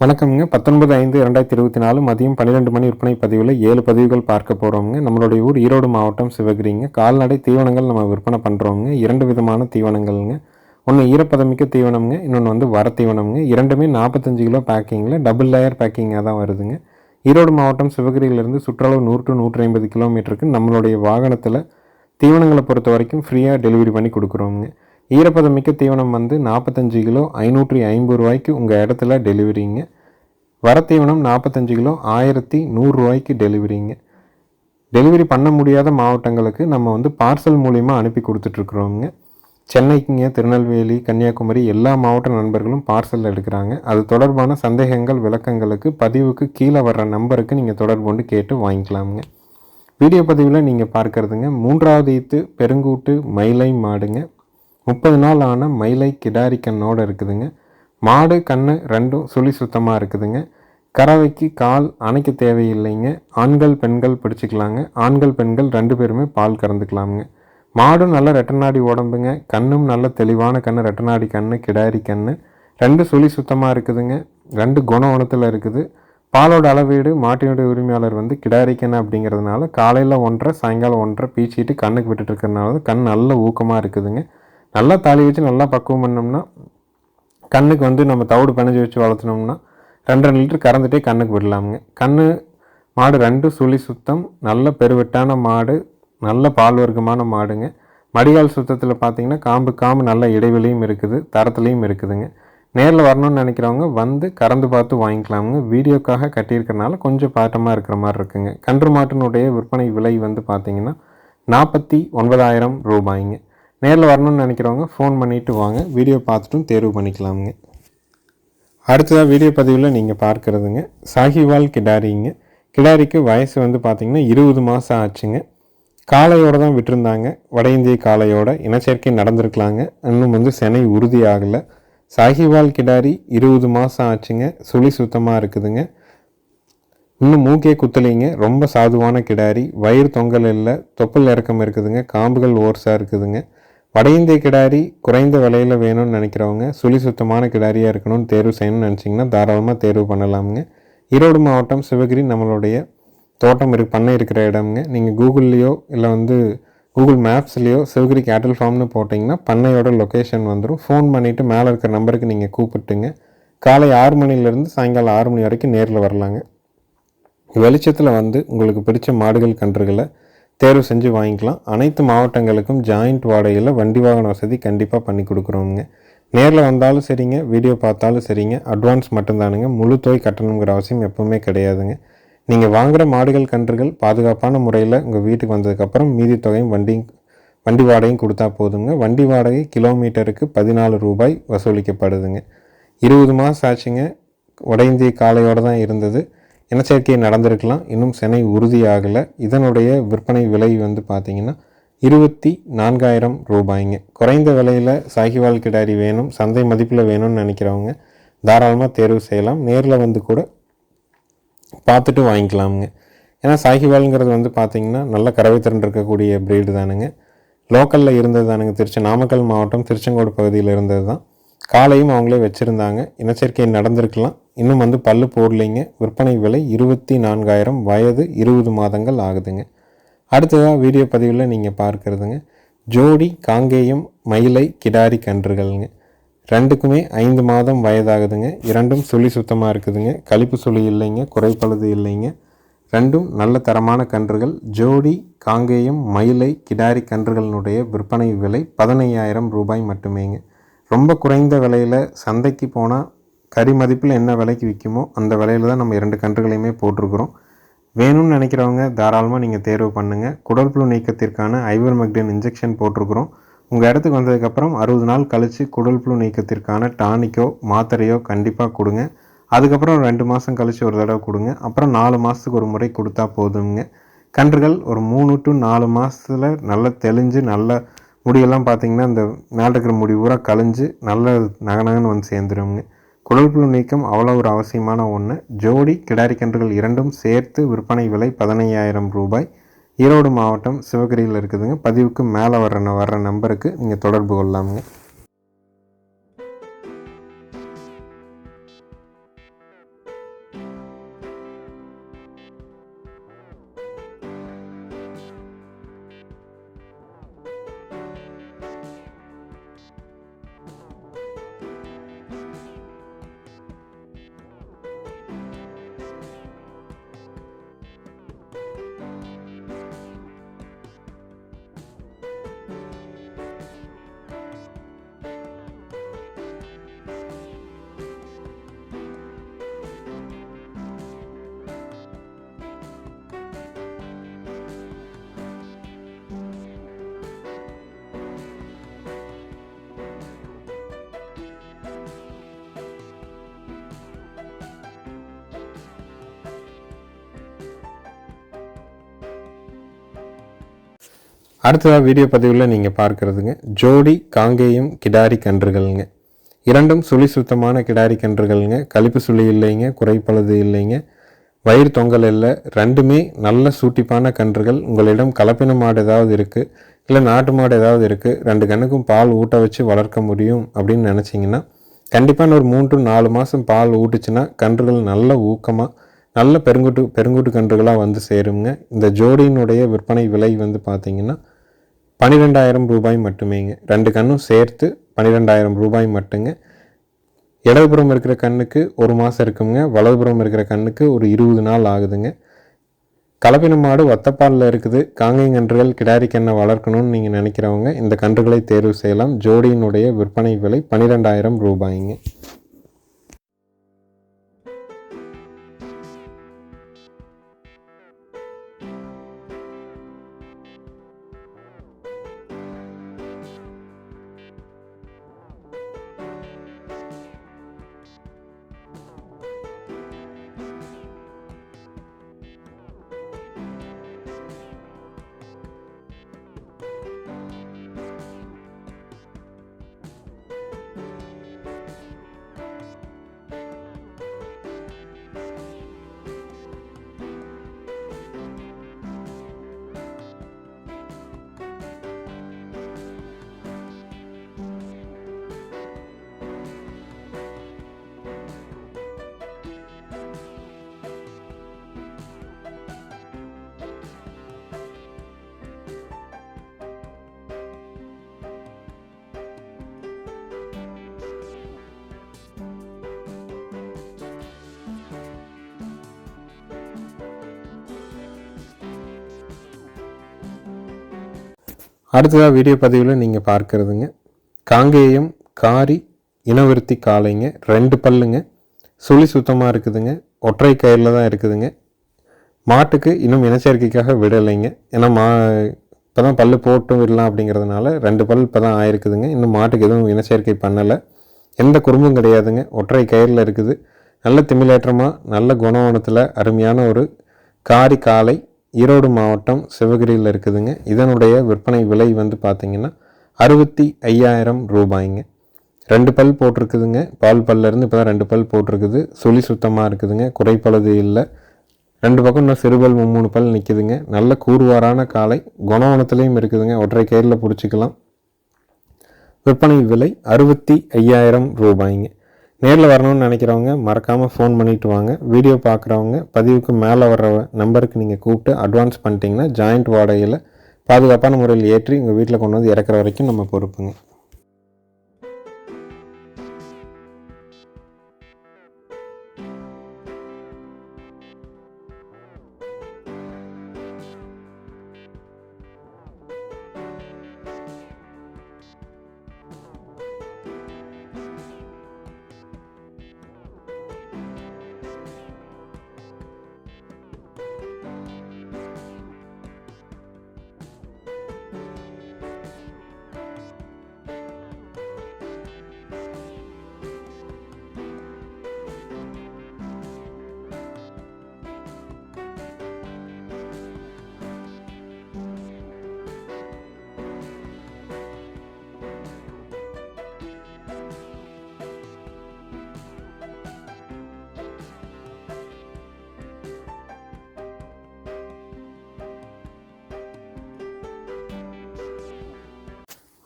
வணக்கம்ங்க. பத்தொன்பது ஐந்து ரெண்டாயிரத்தி இருபத்தி நாலு மதியம் பன்னிரெண்டு மணி விற்பனை பதிவில் ஏழு பதிவுகள் பார்க்க போகிறோங்க நம்மளுடைய ஊர் ஈரோடு மாவட்டம் சிவகிரிங்க. கால்நடை தீவனங்கள் நம்ம விற்பனை பண்ணுறோங்க இரண்டு விதமான தீவனங்கள்ங்க. ஒன்று ஈரப்பதமிக்க தீவனம்ங்க. இன்னொன்று வந்து வர தீவனம்ங்க. இரண்டுமே நாற்பத்தஞ்சு கிலோ பேக்கிங்கில் டபுள் லேயர் பேக்கிங்காக தான் வருதுங்க. ஈரோடு மாவட்டம் சிவகிரியிலிருந்து சுற்றளவு நூறு டு நூற்றி ஐம்பது கிலோமீட்டருக்கு நம்மளுடைய வாகனத்தில் தீவனங்களை பொறுத்த வரைக்கும் ஃப்ரீயாக டெலிவரி பண்ணி கொடுக்குறோங்க ஈரப்பதம் மிக்க தீவனம் வந்து நாற்பத்தஞ்சு கிலோ ஐநூற்றி ஐம்பது ரூபாய்க்கு உங்கள் இடத்துல டெலிவரிங்க. வர தீவனம் நாற்பத்தஞ்சு கிலோ ஆயிரத்தி நூறுரூவாய்க்கு டெலிவரிங்க. டெலிவரி பண்ண முடியாத மாவட்டங்களுக்கு நம்ம வந்து பார்சல் மூலிமா அனுப்பி கொடுத்துட்ருக்குறோங்க. சென்னைக்குங்க திருநெல்வேலி கன்னியாகுமரி எல்லா மாவட்ட நண்பர்களும் பார்சல் எடுக்கிறாங்க. அது தொடர்பான சந்தேகங்கள் விளக்கங்களுக்கு பதிவுக்கு கீழே வர்ற நம்பருக்கு நீங்கள் தொடர்பு கொண்டு கேட்டு வாங்கிக்கலாமுங்க. வீடியோ பதிவில் நீங்கள் பார்க்குறதுங்க மூன்றாவது ஈத்து பெருங்கூட்டு மயிலை மாடுங்க. முப்பது நாள் ஆன மயிலை கிடாரி கண்ணோடு இருக்குதுங்க. மாடு கண்ணு ரெண்டும் சுழி சுத்தமாக இருக்குதுங்க. கறவைக்கு கால் அணைக்க தேவையில்லைங்க. ஆண்கள் பெண்கள் பிடிச்சிக்கலாங்க. ஆண்கள் பெண்கள் ரெண்டு பேருமே பால் கறந்துக்கலாமுங்க. மாடும் நல்ல ரெட்டநாடி உடம்புங்க. கண்ணும் நல்ல தெளிவான கண் ரெட்டநாடி கண் கிடாரி கண் ரெண்டு சுழி சுத்தமாக இருக்குதுங்க. ரெண்டு குண உணத்தில் இருக்குது. பாலோட அளவீடு மாட்டினுடைய உரிமையாளர் வந்து கிடாரி அப்படிங்கிறதுனால காலையில் ஒன்றரை சாயங்காலம் ஒன்றரை பீச்சிட்டு கண்ணுக்கு விட்டுட்டு இருக்கிறதுனால கண் நல்ல ஊக்கமாக இருக்குதுங்க. நல்லா தாலி வச்சு நல்லா பக்குவம் பண்ணோம்னா கண்ணுக்கு வந்து நம்ம தவிடு பிணைஞ்சு வச்சு வளர்த்துனோம்னா ரெண்டு லிட்டர் கறந்துட்டே கண்ணுக்கு விடலாமுங்க. கண் மாடு ரெண்டு சுழி சுத்தம் நல்ல பெருவெட்டான மாடு நல்ல பால் வர்க்கமான மாடுங்க. மடிகால் சுத்தத்தில் பார்த்தீங்கன்னா காம்பு காம்பு நல்ல இடைவெளியும் இருக்குது தரத்துலேயும் இருக்குதுங்க. நேரில் வரணும்னு நினைக்கிறவங்க வந்து கறந்து பார்த்து வாங்கிக்கலாமுங்க. வீடியோக்காக கட்டியிருக்கறனால கொஞ்சம் பாட்டமாக இருக்கிற மாதிரி இருக்குங்க. கன்று மாட்டினுடைய விற்பனை விலை வந்து பார்த்தீங்கன்னா நாற்பத்தி ஒன்பதாயிரம் ரூபாய்ங்க. நேரில் வரணும்னு நினைக்கிறவங்க ஃபோன் பண்ணிவிட்டு வாங்க. வீடியோ பார்த்துட்டும் தேர்வு பண்ணிக்கலாமுங்க. அடுத்ததாக வீடியோ பதிவில் நீங்கள் பார்க்குறதுங்க. சாஹிவால் கிடாரிங்க. கிடாரிக்கு வயசு வந்து பார்த்திங்கன்னா இருபது மாதம் ஆச்சுங்க. காளையோடு தான் விட்டுருந்தாங்க. வட இந்திய காளையோட இனச்சேர்க்கை நடந்திருக்கலாங்க. இன்னும் வந்து செனை உறுதி ஆகலை. சாஹிவால் கிடாரி இருபது மாதம் ஆச்சுங்க. சுழி சுத்தமாக இருக்குதுங்க. இன்னும் மூக்கே குத்தலைங்க. ரொம்ப சாதுவான கிடாரி. வயிறு தொங்கல் இல்லை. தொப்பல் இறக்கம் இருக்குதுங்க. காம்புகள் ஓர்ஸாக இருக்குதுங்க. வட இந்திய கிடாரி குறைந்த விலையில் வேணும்னு நினைக்கிறவங்க சுழி சுத்தமான கிடாரியாக இருக்கணும்னு தேர்வு செய்யணும்னு நினச்சிங்கன்னா தாராளமாக தேர்வு பண்ணலாமுங்க. ஈரோடு மாவட்டம் சிவகிரி நம்மளுடைய தோட்டம் இருக்கு பண்ணை இருக்கிற இடம்ங்க. நீங்கள் கூகுள்லேயோ இல்லை வந்து கூகுள் மேப்ஸ்லேயோ சிவகிரி கேட்டல் ஃபார்ம்னு போட்டிங்கன்னா பண்ணையோட லொக்கேஷன் வந்துடும் ஃபோன் பண்ணிவிட்டு மேலே இருக்கிற நம்பருக்கு நீங்கள் கூப்பிட்டுங்க. காலை ஆறு மணிலேருந்து சாயங்காலம் ஆறு மணி வரைக்கும் நேரில் வரலாங்க. வெளிச்சத்தில் வந்து உங்களுக்கு பிடிச்ச மாடுகள் கன்றுகளை தேர்வு செஞ்சு வாங்கிக்கலாம். அனைத்து மாவட்டங்களுக்கும் ஜாயிண்ட் வாடகையில் வண்டி வாகன வசதி கண்டிப்பாக பண்ணி கொடுக்குறோங்க நேரில் வந்தாலும் சரிங்க வீடியோ பார்த்தாலும் சரிங்க. அட்வான்ஸ் மட்டும்தானுங்க. முழு தொகை கட்டணுங்கிற அவசியம் எப்பவுமே கிடையாதுங்க. நீங்கள் வாங்குகிற மாடுகள் கன்றுகள் பாதுகாப்பான முறையில் உங்கள் வீட்டுக்கு வந்ததுக்கப்புறம் மீதி தொகையும் வண்டி வண்டி வாடகையும் கொடுத்தா போதுங்க. வண்டி வாடகை கிலோமீட்டருக்கு பதினாலு ரூபாய் வசூலிக்கப்படுதுங்க. இருபது மாதம் ஆச்சுங்க. வட இந்திய காலையோடு தான் இருந்தது. இனச்சேர்க்கை நடந்திருக்கலாம். இன்னும் செனை உறுதியாகலை. இதனுடைய விற்பனை விலை வந்து பார்த்திங்கன்னா இருபத்தி நான்காயிரம் ரூபாய்ங்க. குறைந்த விலையில் சாகிவால் கிடாரி வேணும் சந்தை மதிப்பில் வேணும்னு நினைக்கிறவங்க தாராளமாக தேர்வு செய்யலாம். நேரில் வந்து கூட பார்த்துட்டு வாங்கிக்கலாமுங்க. ஏன்னா சாகிவால்ங்கிறது வந்து பார்த்திங்கன்னா நல்ல கறவை திறன் இருக்கக்கூடிய ப்ரீடு தானுங்க. லோக்கலில் இருந்தது தானுங்க. திருச்சி நாமக்கல் மாவட்டம் திருச்செங்கோடு பகுதியில் இருந்தது தான் காலையும் அவங்களே வச்சுருந்தாங்க. இனச்சேர்க்கை நடந்திருக்கலாம். இன்னும் வந்து பல்லு போடலைங்க. விற்பனை விலை இருபத்தி நான்காயிரம் வயது இருபது மாதங்கள் ஆகுதுங்க. அடுத்ததாக வீடியோ பதிவில் நீங்கள் பார்க்குறதுங்க. ஜோடி காங்கேயம் மயிலை கிடாரி கன்றுகள்ங்க. ரெண்டுக்குமே ஐந்து மாதம் வயதாகுதுங்க. இரண்டும் சுழி சுத்தமாக இருக்குதுங்க. கழிப்பு சுழி இல்லைங்க குறைப்பழுது இல்லைங்க. ரெண்டும் நல்ல தரமான கன்றுகள். ஜோடி காங்கேயம் மயிலை கிடாரி கன்றுகளினுடைய விற்பனை விலை பதினையாயிரம் ரூபாய் மட்டுமேங்க. ரொம்ப குறைந்த விலையில் சந்தைக்கு போனால் கறி மதிப்பில் என்ன விலைக்கு விற்குமோ அந்த விலையில் தான் நம்ம இரண்டு கன்றுகளையுமே போட்டிருக்கிறோம். வேணும்னு நினைக்கிறவங்க தாராளமாக நீங்கள் தேர்வு பண்ணுங்கள் குடல்புழு நீக்கத்திற்கான ஐவர் மெக்டின் இன்ஜெக்ஷன் போட்டிருக்கிறோம். உங்கள் இடத்துக்கு வந்ததுக்கப்புறம் அறுபது நாள் கழித்து குடல்புழு நீக்கத்திற்கான டானிக்கோ மாத்திரையோ கண்டிப்பாக கொடுங்க. அதுக்கப்புறம் ரெண்டு மாதம் கழித்து ஒரு தடவை கொடுங்க. அப்புறம் நாலு மாதத்துக்கு ஒரு முறை கொடுத்தா போதுங்க கன்றுகள் ஒரு மூணு டு நாலு மாதத்தில் நல்லா தெளிஞ்சு நல்ல முடியெல்லாம் பார்த்திங்கன்னா இந்த மேலே இருக்கிற முடி பூரா கழிஞ்சு நல்ல நகநகன்னு வந்து சேர்ந்துருவோங்க குடல்புழு நீக்கம் அவ்வளோ ஒரு அவசியமான ஒன்று ஜோடி கிடாரிக்கன்றுகள் இரண்டும் சேர்த்து விற்பனை விலை பதினையாயிரம் ரூபாய். ஈரோடு மாவட்டம் சிவகிரியில் இருக்குதுங்க. பதிவுக்கு மேலே வர்ற வர்ற நம்பருக்கு நீங்கள் தொடர்பு கொள்ளலாமுங்க. அடுத்ததாக வீடியோ பதிவில் நீங்கள் பார்க்குறதுங்க. ஜோடி காங்கேயம் கிடாரி கன்றுகள்ங்க. இரண்டும் சுழி சுத்தமான கிடாரி கன்றுகள்ங்க. கழிப்பு சுழி இல்லைங்க குறைப்பழுது இல்லைங்க. வயிறு தொங்கல் இல்லை. ரெண்டுமே நல்ல சூட்டிப்பான கன்றுகள். உங்களிடம் கலப்பின மாடு ஏதாவது இருக்குது இல்லை நாட்டு மாடு ஏதாவது இருக்குது ரெண்டு கண்ணுக்கும் பால் ஊட்ட வச்சு வளர்க்க முடியும் அப்படின்னு நினச்சிங்கன்னா கண்டிப்பாக ஒரு மூன்று நாலு மாதம் பால் ஊட்டுச்சுன்னா கன்றுகள் நல்ல ஊக்கமாக நல்ல பெருங்குட்டு பெருங்குட்டு கன்றுகளாக வந்து சேருங்க. இந்த ஜோடியினுடைய விற்பனை விலை வந்து பார்த்திங்கன்னா பன்னிரெண்டாயிரம் ரூபாய் மட்டுமேங்க. ரெண்டு கண்ணும் சேர்த்து பன்னிரெண்டாயிரம் ரூபாய் மட்டுங்க. இடதுபுறம் இருக்கிற கண்ணுக்கு ஒரு மாதம் இருக்குங்க வலதுபுறம் இருக்கிற கண்ணுக்கு ஒரு இருபது நாள் ஆகுதுங்க. கலப்பின மாடு ஒத்தப்பாலில் இருக்குது. காங்கைங்கன்றுகள் கிடாரி கண்ணை வளர்க்கணும்னு நீங்கள் நினைக்கிறவங்க இந்த கன்றுகளை தேர்வு செய்யலாம். ஜோடியினுடைய விற்பனை விலை பன்னிரெண்டாயிரம் ரூபாய்ங்க. அடுத்ததாக வீடியோ பதிவில் நீங்கள் பார்க்குறதுங்க. காங்கேயம் காரி இனவிருத்தி காளைங்க ரெண்டு பல்லுங்க. சுழி சுத்தமாக இருக்குதுங்க. ஒற்றை கயிறில் தான் இருக்குதுங்க. மாட்டுக்கு இன்னும் இனச்சேர்க்கைக்காக விடலைங்க. ஏன்னா மா இப்போ தான் பல்லு போட்டும் விடலாம் அப்படிங்கிறதுனால ரெண்டு பல் இப்போ தான் ஆயிருக்குதுங்க. இன்னும் மாட்டுக்கு எதுவும் இனச்சேர்க்கை பண்ணலை. எந்த குறும்பும் கிடையாதுங்க. ஒற்றை கயிறில் இருக்குது. நல்ல திமிலேற்றமாக நல்ல குணவனத்தில் அருமையான ஒரு காரி காலை ஈரோடு மாவட்டம் சிவகிரியில் இருக்குதுங்க. இதனுடைய விற்பனை விலை வந்து பார்த்திங்கன்னா அறுபத்தி ஐயாயிரம் ரூபாய்ங்க. ரெண்டு பல் போட்டிருக்குதுங்க. பால் பல்லேருந்து இப்போ தான் ரெண்டு பல் போட்டிருக்குது. சுழி சுத்தமாக இருக்குதுங்க. குறைப்பழுது இல்லை. ரெண்டு பக்கம் இன்னும் சிறுபல் மூணு பல் நிற்குதுங்க நல்ல கூறுவாரான காலை. குணவனத்துலேயும் இருக்குதுங்க. ஒற்றை கயிறில் பிடிச்சிக்கலாம். விற்பனை விலை அறுபத்தி ஐயாயிரம் ரூபாய்ங்க. நேரில் வரணும்னு நினைக்கிறவங்க மறக்காமல் ஃபோன் பண்ணிட்டு வாங்க. வீடியோ பார்க்குறவங்க பதிவுக்கு மேலே வர்ற நம்பருக்கு நீங்கள் கூப்பிட்டு அட்வான்ஸ் பண்ணிட்டீங்கன்னா ஜாயிண்ட் வாடகையில் பாதுகாப்பான முறையில் ஏற்றி உங்கள் வீட்டில் கொண்டு வந்து இறக்குற வரைக்கும் நம்ம பொறுப்புங்க.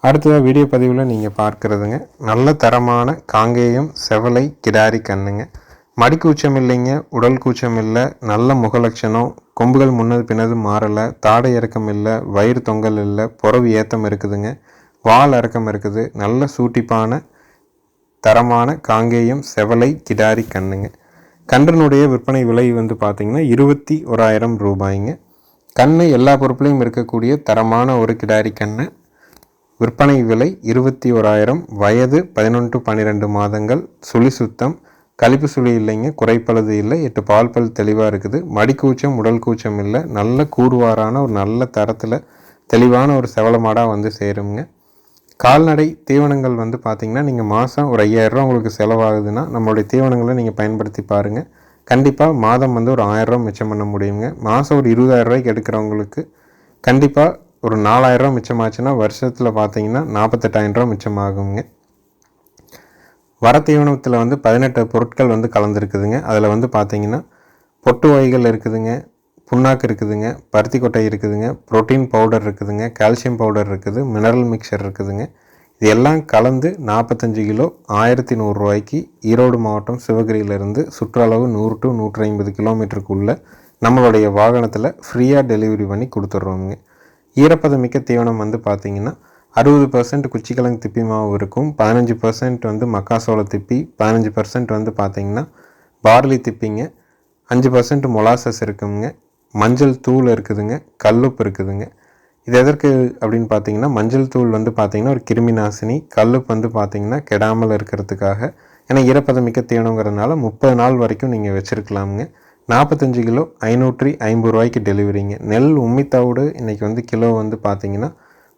அடுத்ததாக வீடியோ பதிவில் நீங்கள் பார்க்குறதுங்க. நல்ல தரமான காங்கேயம் செவலை கிடாரி கண்ணுங்க. மடிக்கூச்சம் இல்லைங்க உடல் கூச்சம் இல்லை நல்ல முகலட்சணம் கொம்புகள் முன்னது பின்னது மாறலை தாடை இறக்கம் இல்லை வயிறு தொங்கல் இல்லை புறவு ஏத்தம் இருக்குதுங்க. வால் இறக்கம் இருக்குது நல்ல சூட்டிப்பான தரமான காங்கேயம் செவலை கிடாரி கண்ணுங்க. கன்றனுடைய விற்பனை விலை வந்து பார்த்திங்கன்னா இருபத்தி ஓராயிரம் ரூபாய்ங்க. கண் எல்லா பொருட்களையும் இருக்கக்கூடிய தரமான ஒரு கிடாரி கண்ணு. விற்பனை விலை இருபத்தி ஓராயிரம் வயது பதினொன்று பன்னிரெண்டு மாதங்கள் சுழி சுத்தம் கழிப்பு சுழி இல்லைங்க குறைப்பழுது இல்லை எட்டு பால் பல் தெளிவாக இருக்குது. மடிக்கூச்சம் உடல் கூச்சம் இல்லை நல்ல கூறுவாரான ஒரு நல்ல தரத்தில் தெளிவான ஒரு செவலமாடாக வந்து சேருங்க. கால்நடை தீவனங்கள் வந்து பார்த்திங்கன்னா நீங்கள் மாதம் ஒரு ஐயாயிரரூவா உங்களுக்கு செலவாகுதுன்னா நம்மளுடைய தீவனங்களை நீங்கள் பயன்படுத்தி பாருங்கள் கண்டிப்பாக மாதம் வந்து ஒரு ஆயிரரூவா மிச்சம் பண்ண முடியுங்க. மாதம் ஒரு இருபதாயிரம் ரூபாய்க்கு எடுக்கிறவங்களுக்கு கண்டிப்பாக ஒரு நாலாயிரரூவா மிச்சமாச்சுன்னா வருஷத்தில் பார்த்தீங்கன்னா நாற்பத்தெட்டாயிரரூவா மிச்சமாகுங்க. வர தீவனத்தில் வந்து பதினெட்டு பொருட்கள் வந்து கலந்துருக்குதுங்க. அதில் வந்து பார்த்தீங்கன்னா பொட்டு வகைகள் இருக்குதுங்க புண்ணாக்கு இருக்குதுங்க பருத்தி கொட்டை இருக்குதுங்க ப்ரோட்டீன் பவுடர் இருக்குதுங்க கால்சியம் பவுடர் இருக்குது மினரல் மிக்சர் இருக்குதுங்க. இது எல்லாம் கலந்து நாற்பத்தஞ்சு கிலோ ஆயிரத்தி நூறுரூவாய்க்கு ஈரோடு மாவட்டம் சிவகிரியிலேருந்து சுற்றளவு நூறு டு நூற்றி ஐம்பது கிலோமீட்டருக்குள்ளே நம்மளுடைய வாகனத்தில் ஃப்ரீயாக டெலிவரி பண்ணி கொடுத்துட்றோங்க ஈரப்பதமிக்க தீவனம் வந்து பார்த்திங்கன்னா அறுபது பர்சன்ட் குச்சிக்கிழங்கு திப்பி மாவு இருக்கும். பதினஞ்சு பர்சன்ட் வந்து மக்காசோள திப்பி பதினஞ்சு பர்சன்ட் வந்து பார்த்திங்கன்னா பார்லி திப்பிங்க அஞ்சு பர்சன்ட் மொலாசஸ் இருக்குங்க மஞ்சள் தூள் இருக்குதுங்க கல்லுப்பு இருக்குதுங்க. இது எதற்கு அப்படின்னு பார்த்தீங்கன்னா மஞ்சள் தூள் வந்து பார்த்திங்கன்னா ஒரு கிருமி நாசினி கல்லுப்பு வந்து பார்த்திங்கன்னா கெடாமல் இருக்கிறதுக்காக. ஏன்னா ஈரப்பதமிக்க தீவனங்கிறதுனால முப்பது நாள் வரைக்கும் நீங்கள் வச்சுருக்கலாமுங்க. நாற்பத்தஞ்சு கிலோ ஐநூற்றி ஐம்பது ரூபாய்க்கு டெலிவரிங்க. நெல் உம்மித்தாவோடு இன்றைக்கி வந்து கிலோ வந்து பார்த்திங்கன்னா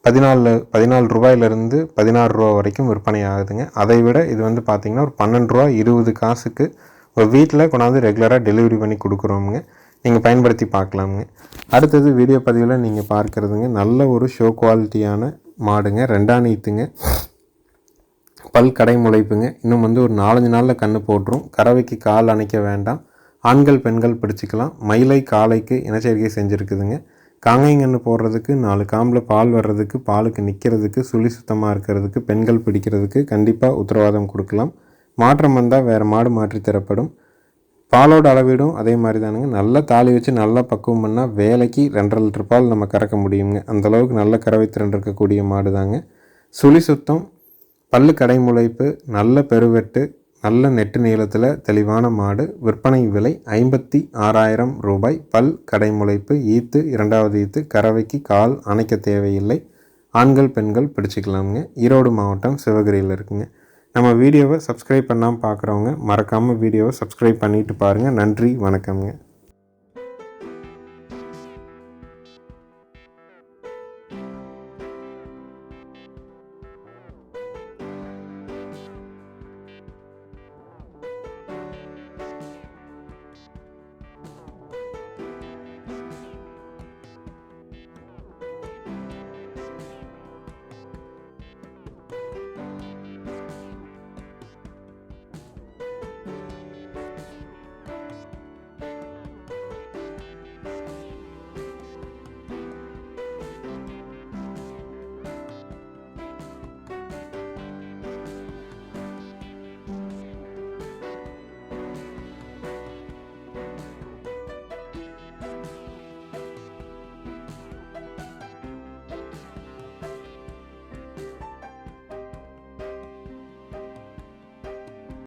பதினாலு பதினாலு ரூபாயிலிருந்து பதினாறு ரூபா வரைக்கும் விற்பனை ஆகுதுங்க. அதை விட இது வந்து பார்த்திங்கன்னா ஒரு பன்னெண்டு ரூபா இருபது காசுக்கு உங்கள் வீட்டில் கொண்டாந்து ரெகுலராக டெலிவரி பண்ணி கொடுக்குறோமுங்க. நீங்கள் பயன்படுத்தி பார்க்கலாமுங்க. அடுத்தது வீடியோ பதிவில் நீங்கள் பார்க்குறதுங்க நல்ல ஒரு ஷோ குவாலிட்டியான மாடுங்க. ரெண்டாம் நீத்துங்க. பல் கடை முளைப்புங்க. இன்னும் வந்து ஒரு நாலஞ்சு நாளில் கன்று போட்டுரும். கறவைக்கு கால் அணைக்க வேண்டாம். ஆண்கள் பெண்கள் பிடிச்சிக்கலாம். மயிலை காலைக்கு இனச்சேர்க்கை செஞ்சுருக்குதுங்க. காங்கைங்கன்று போடுறதுக்கு நாலு காம்பில் பால் வர்றதுக்கு பாலுக்கு நிற்கிறதுக்கு சுழி சுத்தமாக இருக்கிறதுக்கு பெண்கள் பிடிக்கிறதுக்கு கண்டிப்பாக உத்தரவாதம் கொடுக்கலாம். மாற்றம் வந்தால் வேறு மாடு மாற்றி தரப்படும். பாலோட அளவீடும் அதே மாதிரி தானுங்க நல்லா தாலி வச்சு நல்லா பக்குவம் பண்ணால் வேலைக்கு ரெண்டரை லிட்டர் பால் நம்ம கறக்க முடியுங்க. அந்தளவுக்கு நல்ல கறவை திறன் இருக்கக்கூடிய மாடு தாங்க சுழி சுத்தம் பல்லு கடைமுளைப்பு நல்ல பெருவெட்டு நல்ல நெட்டு நீளத்தில் தெளிவான மாடு. விற்பனை விலை ஐம்பத்தி ஆறாயிரம் ரூபாய். பல் கடைமுளைப்பு ஈத்து இரண்டாவது ஈத்து கறவைக்கு கால் அணைக்க தேவையில்லை. ஆண்கள் பெண்கள் பிடிச்சிக்கலாமுங்க. ஈரோடு மாவட்டம் சிவகிரியில் இருக்குங்க. நம்ம வீடியோவை சப்ஸ்கிரைப் பண்ணாமல் பார்க்குறவங்க மறக்காமல் வீடியோவை சப்ஸ்கிரைப் பண்ணிவிட்டு பாருங்கள் நன்றி வணக்கம்ங்க.